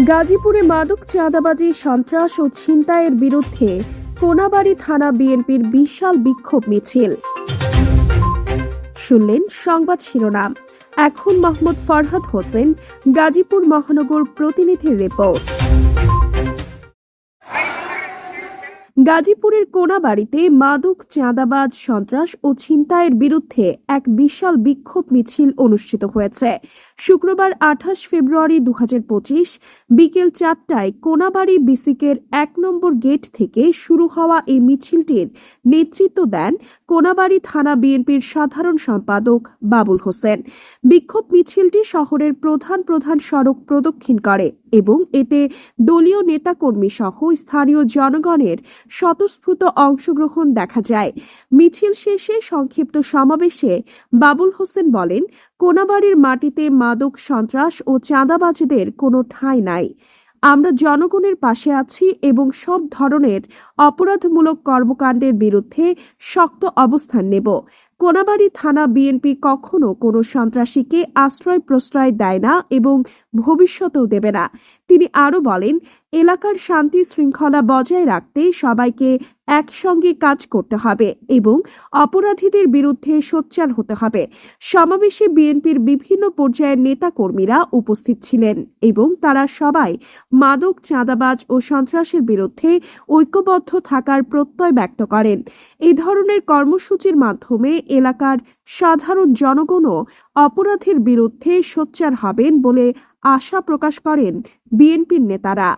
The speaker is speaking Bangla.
গাজীপুরে মাদক চাঁদাবাজি, সন্ত্রাস ও ছিনতাইয়ের বিরুদ্ধে কোনাবাড়ি থানা বিএনপির বিশাল বিক্ষোভ মিছিল। শুনলেন সংবাদ শিরোনাম। এখন মোহাম্মদ ফরহাদ হোসেন, গাজীপুর মহানগর প্রতিনিধির রিপোর্ট। গাজীপুরের কোনাবাড়িতে মাদক, চাঁদাবাজ, সন্ত্রাস ও ছিনতাইয়ের বিরুদ্ধে এক বিশাল বিক্ষোভ মিছিল অনুষ্ঠিত হয়েছে। শুক্রবার আঠাশ ফেব্রুয়ারি দু হাজার পঁচিশ বিকেল চারটায় কোনাবাড়ি বিসিকের এক নম্বর গেট থেকে শুরু হওয়া এই মিছিলটির নেতৃত্ব দেন কোনাবাড়ি থানা বিএনপির সাধারণ সম্পাদক বাবুল হোসেন। বিক্ষোভ মিছিলটি শহরের প্রধান প্রধান সড়ক প্রদক্ষিণ করে এবং এতে দলীয় নেতাকর্মী সহ স্থানীয় জনগণের স্বতঃস্ফূর্ত অংশগ্রহণ দেখা যায়। মিছিল শেষে সংক্ষিপ্ত সমাবেশে বাবুল হোসেন বলেন, কোনাবাড়ির মাটিতে মাদক সন্ত্রাস ও চাঁদাবাজিদের কোনো ঠাঁই নাই। আমরা জনগণের পাশে আছি এবং সব ধরনের অপরাধমূলক কর্মকাণ্ডের বিরুদ্ধে শক্ত অবস্থান নেব। কোনাবাড়ি থানা বিএনপি কখনো কোনো সন্ত্রাসীকে আশ্রয় প্রশ্রয় দেয় না এবং ভবিষ্যতেও দেবে না। তিনি আরও বলেন, এলাকার শান্তি শৃঙ্খলা বজায় রাখতে সবাইকে একসঙ্গে কাজ করতে হবে এবং অপরাধীদের বিরুদ্ধে সোচ্চার হতে হবে। সমাবেশে বিএনপির বিভিন্ন পর্যায়ের নেতাকর্মীরা উপস্থিত ছিলেন এবং তারা সবাই মাদক, চাঁদাবাজ ও সন্ত্রাসের বিরুদ্ধে ঐক্যবদ্ধ থাকার প্রত্যয় ব্যক্ত করেন। এই ধরনের কর্মসূচির মাধ্যমে এলাকার সাধারণ জনগণও অপরাধের বিরুদ্ধে সোচ্চার হবেন বলে আশা প্রকাশ করেন বিএনপির নেতারা।